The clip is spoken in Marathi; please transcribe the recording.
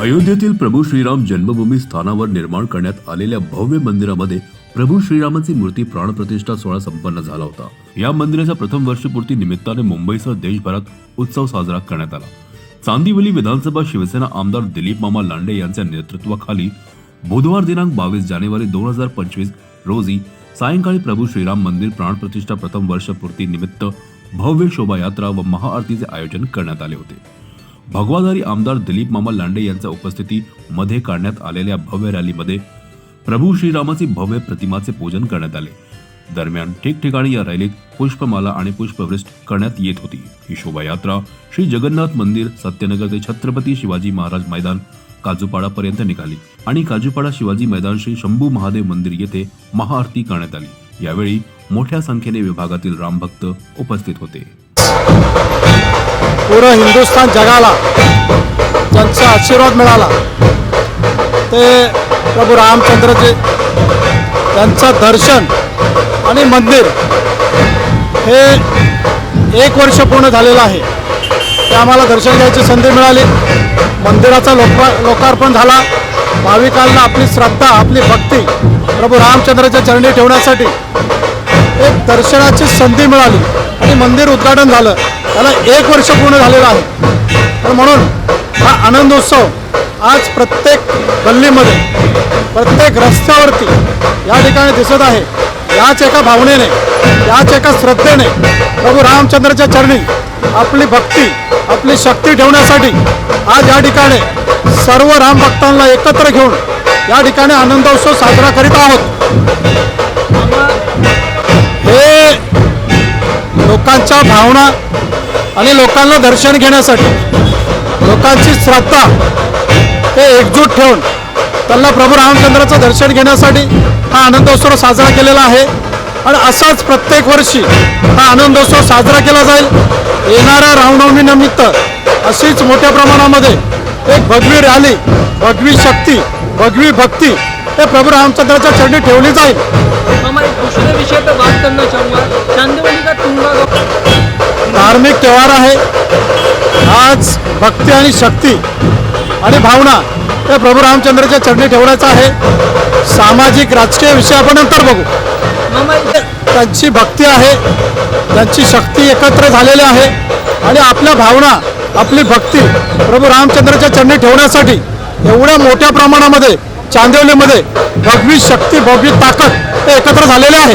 अयोध्येतील प्रभू श्रीराम जन्मभूमी स्थानावर निर्माण करण्यात आलेल्या भव्य मंदिरामध्ये प्रभू श्रीरामाची मूर्ती प्राणप्रतिष्ठा सोहळा संपन्न झाला होता. या मंदिराच्या प्रथम वर्षपूर्ती निमित्ताने मुंबईसह देशभरात उत्सव साजरा करण्यात आला. चांदिवली विधानसभा शिवसेना आमदार दिलीप मामा लांडे यांच्या नेतृत्वाखाली बुधवार दिनांक बावीस जानेवारी दोन हजार पंचवीस रोजी सायंकाळी प्रभू श्रीराम मंदिर प्राणप्रतिष्ठा प्रथम वर्षपूर्ती निमित्त भव्य शोभायात्रा व महाआरतीचे आयोजन करण्यात आले होते. भगवाधारी आमदार दिलीप मामा लांडे यांच्या उपस्थिती मध्ये काढण्यात आलेल्या भव्य रॅलीमध्ये प्रभू श्रीरामाची भव्य प्रतिमाचे पूजन करण्यात आले. दरम्यान ठिकठिकाणी या रॅलीत पुष्पमाला आणि पुष्पवृष्ट करण्यात येत होती. ही शोभायात्रा श्री जगन्नाथ मंदिर सत्यनगर ते छत्रपती शिवाजी महाराज मैदान काजूपाडापर्यंत निघाली आणि काजूपाडा शिवाजी मैदान श्री शंभू महादेव मंदिर येथे महाआरती करण्यात आली. यावेळी मोठ्या संख्येने विभागातील रामभक्त उपस्थित होते. पूर्ण हिंदुस्थान जगाला ज्यांचा आशीर्वाद मिळाला. ते प्रभू रामचंद्रजी त्यांचं दर्शन आणि मंदिर हे एक वर्ष पूर्ण झालेलं आहे. ते आम्हाला दर्शन घ्यायची संधी मिळाली. मंदिराचा लोका लोकार्पण झाला. भाविकांना आपली श्रद्धा आपली भक्ती प्रभू रामचंद्राच्या चरणी ठेवण्यासाठी एक दर्शनाची संधी मिळाली आणि मंदिर उद्घाटन झालं. त्याला एक वर्ष पूर्ण झालेलं आहे. तर म्हणून हा आनंदोत्सव आज प्रत्येक गल्लीमध्ये प्रत्येक रस्त्यावरती या ठिकाणी दिसत आहे. याच एका भावनेने याच एका श्रद्धेने प्रभू रामचंद्राच्या चरणी आपली भक्ती आपली शक्ती ठेवण्यासाठी आज या ठिकाणी सर्व रामभक्तांना एकत्र घेऊन या ठिकाणी आनंदोत्सव साजरा करीत आहोत. लोकांच्या भावना आणि लोकांना दर्शन घेण्यासाठी लोकांची श्रद्धा हे एकजूट ठेवून त्यांना प्रभू रामचंद्राचं दर्शन घेण्यासाठी हा आनंदोत्सव साजरा केलेला आहे. आणि असाच प्रत्येक वर्षी हा आनंदोत्सव साजरा केला जाईल. येणाऱ्या रामनवमीनिमित्त अशीच मोठ्या प्रमाणामध्ये एक भगवी रॅली भगवी शक्ती भगवी भक्ती हे प्रभु रामचंद्राच्या चरणी ठेवली जाईल. धार्मिक त्योहार आहे. आज भक्ती आणि शक्ती आणि भावना हे प्रभू रामचंद्राच्या चरणी ठेवण्याचं आहे. सामाजिक राजकीय विषय आपण नंतर बघू. त्यांची भक्ती आहे. त्यांची शक्ती एकत्र झालेली आहे. आणि आपल्या भावना आपली भक्ती प्रभू रामचंद्राच्या चरणी ठेवण्यासाठी एवढ्या मोठ्या प्रमाणामध्ये चांदिवलीमध्ये भगवी शक्ती भगवी ताकद हे एकत्र झालेले आहे.